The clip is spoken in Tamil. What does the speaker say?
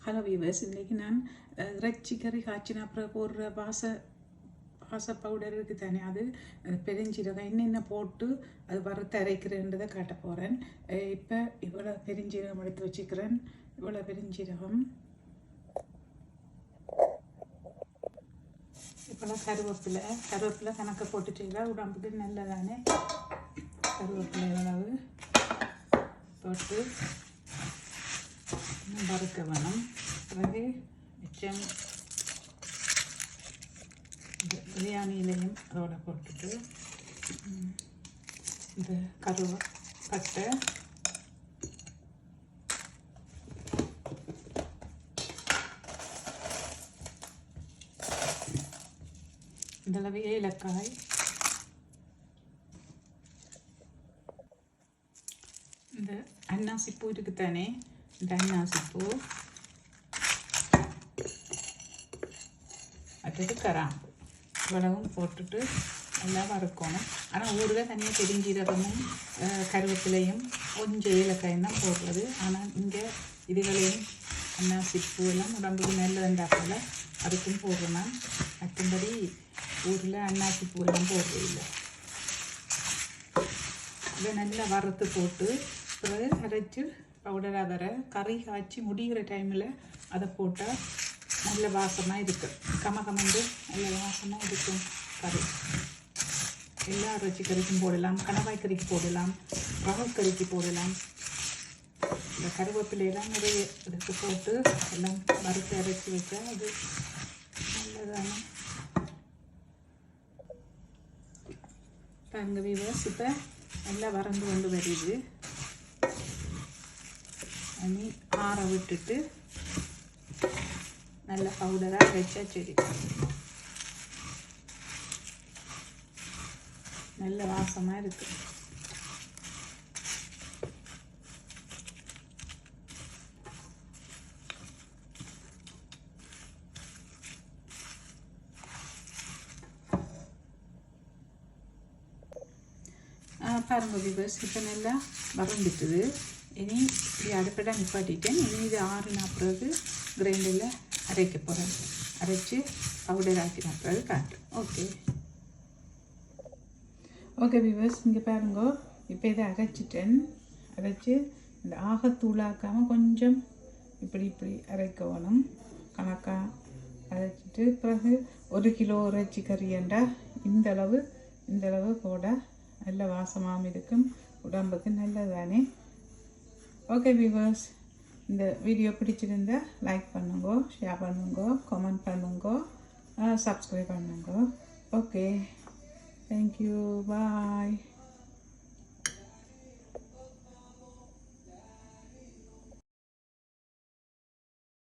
ஹலோ வியூவர்ஸ் இன்றைக்கி நான் இறைச்சி கறி காய்ச்சின அப்புறம் போடுற வாச வாச பவுடர் இருக்குது தானே அது பெருஞ்சீரகம் என்னென்ன போட்டு அது வறுத்து அரைக்கிறேன்றதை காட்ட போகிறேன் இப்போ இவ்வளோ பெருஞ்சீரகம் எடுத்து வச்சுக்கிறேன் இவ்வளோ பெருஞ்சீரகம் இப்போலாம் கருவேப்பிலை கருவேப்பிலை கணக்கை போட்டுட்டீங்களா உடம்புக்கு நல்லதானே கருவேப்பிலை அளவு போட்டு வறுக்க வேணும். பிறகு மிச்சம் பிரியாணியிலையும் அதோட போட்டுட்டு இந்த கருவ பட்டை இந்த ஏலக்காய் இந்த அன்னாசி பூ இருக்கு தானே இந்த அடுத்தது கராம்பு இவ்வளவும் போட்டுட்டு நல்லா வறுக்கணும் ஆனால் ஊறுகாய் தனியாக பெருஞ்சீரகமும் கருவேப்பிலையும் கொஞ்சம் ஏலக்காயும் தான் போடுறது ஆனால் இங்கே இதுகளையும் அண்ணா சிப்பு எல்லாம் உடம்புக்கு நல்லதுண்டா போல் அதுக்கும் போடுறேன் மற்றும்படி ஊரில் அன்னாசி பூ எல்லாம் போடுறது இல்லை இதை நல்லா வறுத்து போட்டு பிறகு அரைச்சி பவுடராக வர கறி காய்ச்சி முடிகிற டைமில் அதை போட்டால் நல்ல வாசமாக இருக்கும் கமகமந்து நல்ல வாசமாக இருக்கும் கறி. எல்லா இறைச்சி கறிக்கும் போடலாம் கணவாய் கறிக்கு போடலாம் ரவல் கறிக்கு போடலாம். இந்த கருவேப்பிலையெல்லாம் நிறைய இதுக்கு போட்டு எல்லாம் வறுத்து அரைச்சி வச்சா அது நல்லதான. பாருங்க வீவர்ஸ் இப்போ நல்லா வறந்து கொண்டு வருது அனி ஆற விட்டுட்டு நல்ல பவுடராக வச்சா செடி நல்ல வாசமாக இருக்கு. ஆஹ் பாருங்க விவர்ஸ் இப்போ நல்லா வறந்துட்டுது இனி இப்படி அடுப்படா நிப்பாட்டிட்டேன். இனி இது ஆறுனா பிறகு கிரைண்டரில் அரைக்க போகிறேன் அரைச்சி பவுடர் ஆக்கின பிறகு காட்டுறேன். ஓகே ஓகே விவர்ஸ் இங்கே பாருங்க. இப்போ இதை அரைச்சிட்டேன். அரைச்சி இந்த ஆகத்தூளாக்காமல் கொஞ்சம் இப்படி இப்படி அரைக்க வேணும் கணக்காக அரைச்சிட்டு பிறகு ஒரு கிலோ இறைச்சி கறியண்டா இந்த அளவு போட. நல்ல வாசமாகவும் இருக்கும். உடம்புக்கு நல்லதானே ஓகே விவர்ஸ் இந்த வீடியோ பிடிச்சிருந்தா லைக் பண்ணுங்க ஷேர் பண்ணுங்க கமெண்ட் பண்ணுங்க சப்ஸ்கிரைப் பண்ணுங்க. Okay thank you bye